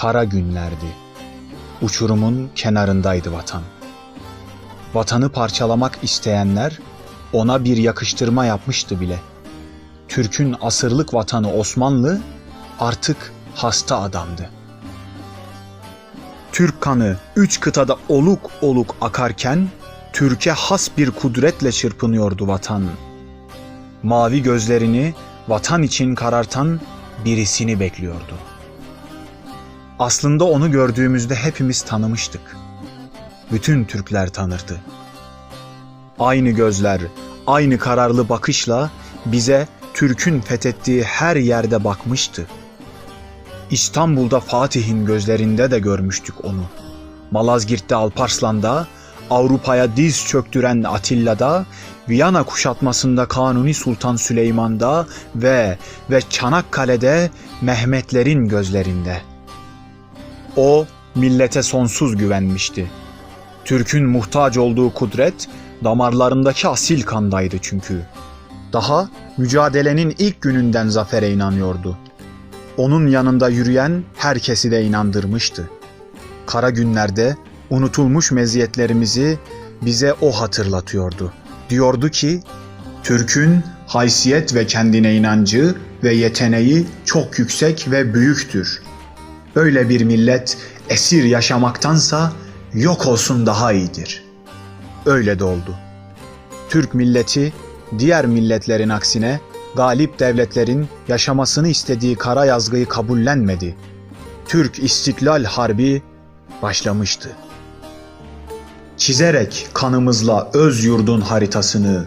kara günlerdi. Uçurumun kenarındaydı vatan. Vatanı parçalamak isteyenler ona bir yakıştırma yapmıştı bile. Türk'ün asırlık vatanı Osmanlı artık hasta adamdı. Türk kanı üç kıtada oluk oluk akarken Türkiye has bir kudretle çırpınıyordu vatan. Mavi gözlerini vatan için karartan birisini bekliyordu. Aslında onu gördüğümüzde hepimiz tanımıştık. Bütün Türkler tanırdı. Aynı gözler, aynı kararlı bakışla bize Türk'ün fethettiği her yerde bakmıştı. İstanbul'da Fatih'in gözlerinde de görmüştük onu. Malazgirt'te Alparslan'da, Avrupa'ya diz çöktüren Atilla'da, Viyana kuşatmasında Kanuni Sultan Süleyman'da ve ve Çanakkale'de Mehmetlerin gözlerinde. O millete sonsuz güvenmişti. Türk'ün muhtaç olduğu kudret damarlarındaki asil kandaydı çünkü. Daha mücadelenin ilk gününden zafere inanıyordu. Onun yanında yürüyen herkesi de inandırmıştı. Kara günlerde unutulmuş meziyetlerimizi bize o hatırlatıyordu. Diyordu ki, Türk'ün haysiyet ve kendine inancı ve yeteneği çok yüksek ve büyüktür. Öyle bir millet esir yaşamaktansa yok olsun daha iyidir. Öyle de oldu. Türk milleti diğer milletlerin aksine galip devletlerin yaşamasını istediği kara yazgıyı kabullenmedi. Türk İstiklal Harbi başlamıştı. Çizerek kanımızla öz yurdun haritasını,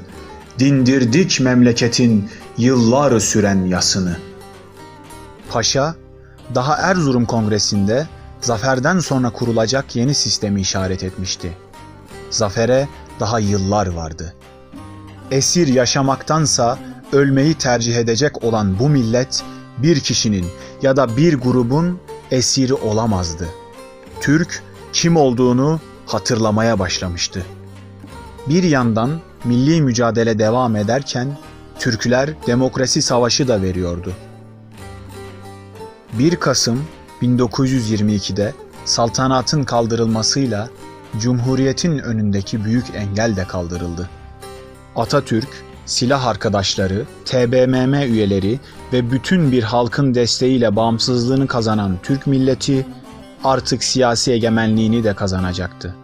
dindirdik memleketin yıllar süren yasını. Paşa, daha Erzurum Kongresi'nde zaferden sonra kurulacak yeni sistemi işaret etmişti. Zafere daha yıllar vardı. Esir yaşamaktansa ölmeyi tercih edecek olan bu millet bir kişinin ya da bir grubun esiri olamazdı. Türk kim olduğunu hatırlamaya başlamıştı. Bir yandan milli mücadele devam ederken Türkler demokrasi savaşı da veriyordu. 1 Kasım 1922'de saltanatın kaldırılmasıyla Cumhuriyet'in önündeki büyük engel de kaldırıldı. Atatürk, silah arkadaşları, TBMM üyeleri ve bütün bir halkın desteğiyle bağımsızlığını kazanan Türk milleti artık siyasi egemenliğini de kazanacaktı.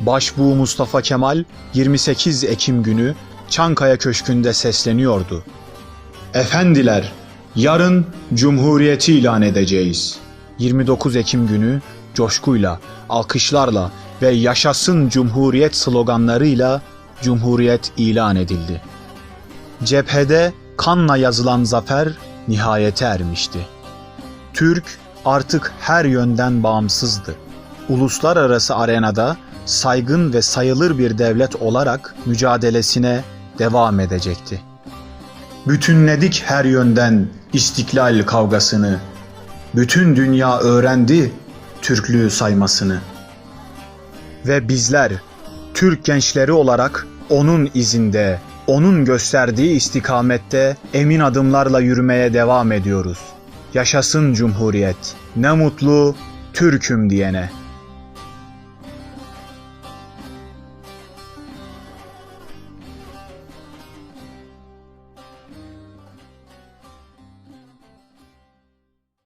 Başbuğ Mustafa Kemal 28 Ekim günü Çankaya Köşkü'nde sesleniyordu. Efendiler, yarın Cumhuriyeti ilan edeceğiz. 29 Ekim günü coşkuyla, alkışlarla ve yaşasın Cumhuriyet sloganlarıyla Cumhuriyet ilan edildi. Cephede kanla yazılan zafer nihayete ermişti. Türk artık her yönden bağımsızdı. Uluslararası arenada saygın ve sayılır bir devlet olarak mücadelesine devam edecekti. Bütünledik her yönden istiklal kavgasını. Bütün dünya öğrendi Türklüğü saymasını. Ve bizler Türk gençleri olarak onun izinde, onun gösterdiği istikamette emin adımlarla yürümeye devam ediyoruz. Yaşasın Cumhuriyet. Ne mutlu Türk'üm diyene.